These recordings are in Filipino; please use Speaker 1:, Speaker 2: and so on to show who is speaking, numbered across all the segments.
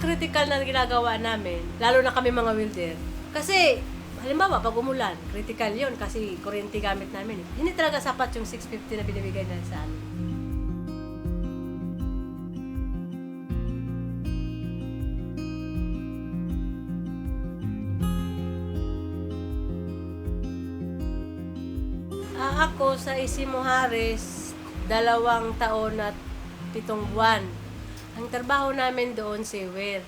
Speaker 1: critical na ginagawa namin, lalo na kami mga welder. Kasi, halimbawa, pag umulan, critical yon kasi kuryente gamit namin. eh. Hindi talaga sapat yung 650 na binibigay nila sa amin. Ah, ako sa Isimo Harris, dalawang taon at pitong buwan. Ang trabaho namin doon, sewer.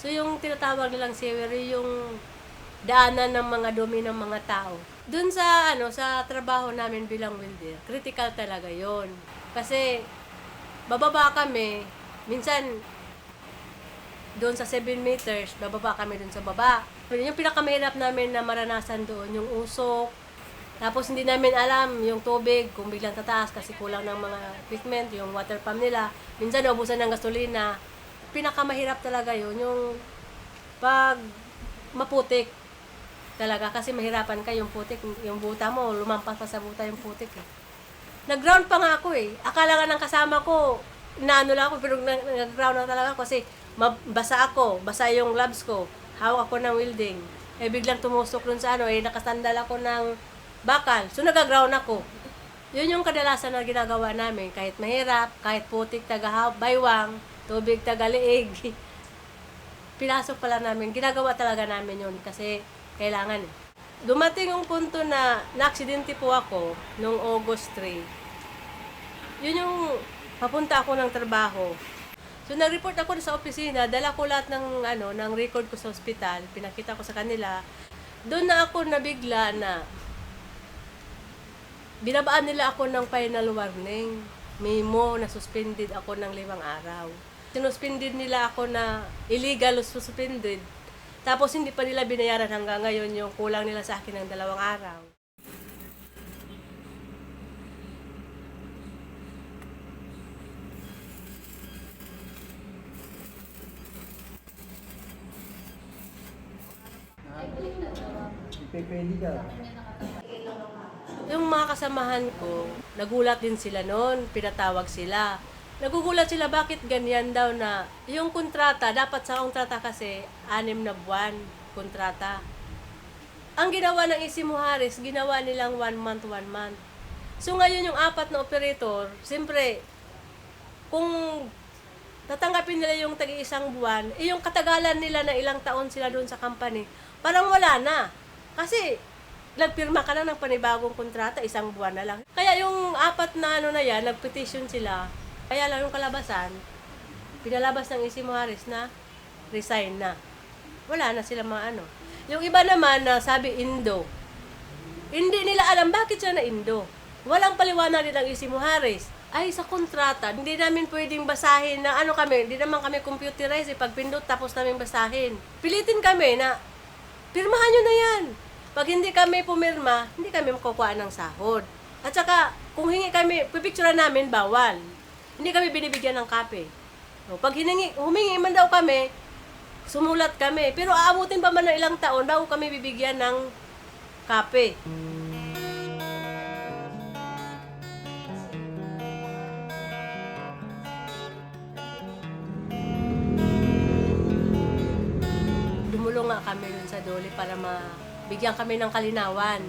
Speaker 1: So yung tinatawag nilang sewer, yung daanan ng mga dumi ng mga tao. Doon sa ano sa trabaho namin bilang welder, critical talaga 'yon. Kasi bababa kami, minsan doon sa 7 meters, bababa kami doon sa baba. Yung pinakamahirap namin na maranasan doon, yung usok, tapos hindi namin alam yung tubig kung biglang tataas kasi kulang ng mga equipment, yung water pump nila. Minsan naubusan ng gasolina. Pinakamahirap talaga yun, yung pag maputik talaga kasi mahirapan ka yung putik, yung buta mo, lumampas pa sa buta yung putik eh. Nag-ground pa nga ako eh. Akala nga ng kasama ko, naano lang ako, pero nag- nag-ground na talaga kasi basa ako, basa yung gloves ko, hawak ako ng welding. Eh biglang tumusok dun sa ano, eh nakasandal ako ng bakal. So nag-ground ako. Yun yung kadalasan na ginagawa namin. Kahit mahirap, kahit putik, taga baywang, tubig, taga-liig. Pinasok pala namin. Ginagawa talaga namin yun kasi kailangan. Dumating yung punto na na-aksidente po ako noong August 3. Yun yung papunta ako ng trabaho. So nag-report ako sa opisina, dala ko lahat ng ano, ng record ko sa ospital, pinakita ko sa kanila. Doon na ako nabigla na binabaan nila ako ng final warning. Memo na suspended ako ng limang araw. Sinuspended nila ako na illegal suspended. Tapos hindi pa nila binayaran hanggang ngayon yung kulang nila sa akin ng dalawang araw.
Speaker 2: Pwede ka.
Speaker 1: Yung mga kasamahan ko, nagulat din sila noon, pinatawag sila. Nagugulat sila bakit ganyan daw na yung kontrata, dapat sa kontrata kasi anim na buwan kontrata. Ang ginawa ng Isimo Harris, ginawa nilang one month, one month. So ngayon yung apat na operator, siyempre, kung tatanggapin nila yung tagi-isang buwan, eh yung katagalan nila na ilang taon sila doon sa company, parang wala na. Kasi, nagpirma ka na ng panibagong kontrata, isang buwan na lang. Kaya yung apat na ano na yan, nagpetition sila. Kaya lang yung kalabasan, pinalabas ng Isimo Harris na resign na. Wala na sila mga ano. Yung iba naman na sabi Indo, hindi nila alam bakit siya na Indo. Walang paliwanag din ang Isimo Harris. Ay, sa kontrata, hindi namin pwedeng basahin na ano kami, hindi naman kami computerized, eh, pag pindot tapos namin basahin. Pilitin kami na, pirmahan nyo na yan. Pag hindi kami pumirma, hindi kami makukuha ng sahod. At saka, kung hingi kami, pipicture namin, bawal. Hindi kami binibigyan ng kape. O, pag hiningi, humingi man daw kami, sumulat kami. Pero aabutin pa man ng ilang taon bago kami bibigyan ng kape. Dumulong nga kami dun sa Dole para mabigyan kami ng kalinawan.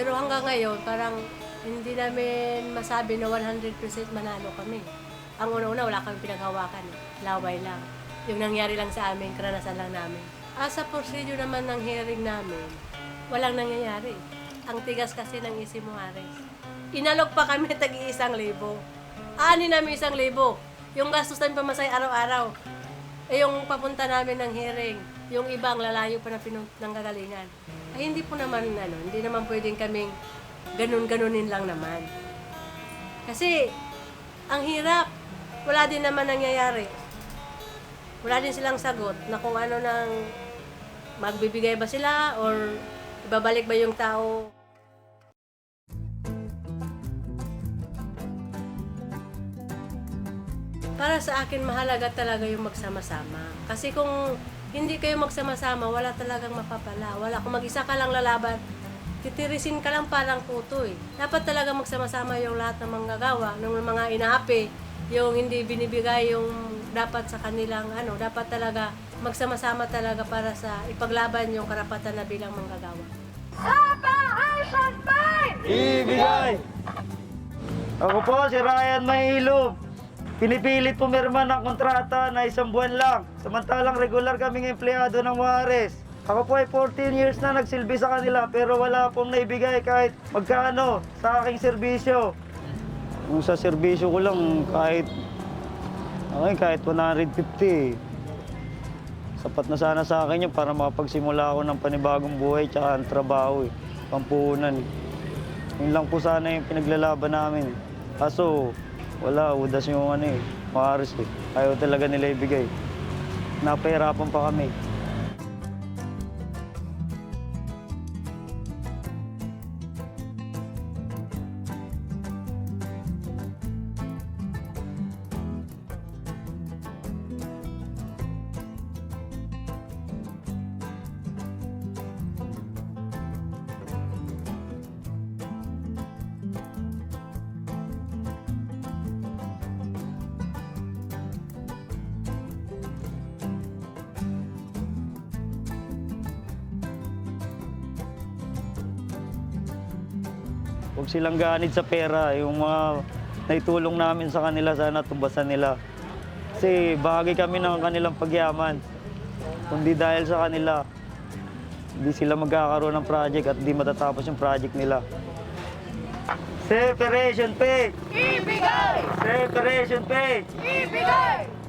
Speaker 1: Pero hanggang ngayon, parang hindi namin masabi na 100% manalo kami. ang una-una wala kami pinaghawakan. eh. Laway lang. Yung nangyari lang sa amin, karanasan lang namin. As a procedure naman ng hearing namin, walang nangyayari. Ang tigas kasi ng isi mo, Ares. Inalok pa kami tag-iisang libo. Ani namin isang libo. Yung gastos namin pamasay araw-araw. Eh, yung papunta namin ng hearing, yung ibang lalayo pa na pinung ng gagalingan. Ay, hindi po naman, ano, hindi naman pwedeng kaming ganun-ganunin lang naman. Kasi, ang hirap. Wala din naman nangyayari. Wala din silang sagot na kung ano nang magbibigay ba sila or ibabalik ba yung tao. Para sa akin, mahalaga talaga yung magsama-sama. Kasi kung hindi kayo magsama-sama, wala talagang mapapala. Wala. Kung mag-isa ka lang lalaban, titirisin ka lang parang puto eh. Dapat talaga magsama-sama yung lahat ng manggagawa, ng mga inaapi, yung hindi binibigay yung dapat sa kanilang ano, dapat talaga magsama-sama talaga para sa ipaglaban yung karapatan na bilang manggagawa.
Speaker 2: Ibigay! Ako po, si Ryan Mahilov. Pinipilit pumirma ng kontrata na isang buwan lang. Samantalang regular kaming empleyado ng Juarez. Ako po ay 14 years na nagsilbi sa kanila pero wala pong naibigay kahit magkano sa aking serbisyo. Kung sa serbisyo ko lang kahit okay, kahit 150 sapat na sana sa akin yun para makapagsimula ako ng panibagong buhay tsaka ang trabaho eh, pampuhunan eh. Yun lang po sana yung pinaglalaban namin. Kaso, wala, udas yung ano eh, maaris eh. Ayaw talaga nila ibigay. Napahirapan pa kami. Huwag silang ganid sa pera. Yung mga naitulong namin sa kanila, sana tumbasan nila. Kasi bahagi kami ng kanilang pagyaman. Kundi dahil sa kanila, hindi sila magkakaroon ng project at hindi matatapos yung project nila. Separation pay! Ibigay! Separation pay! Ibigay!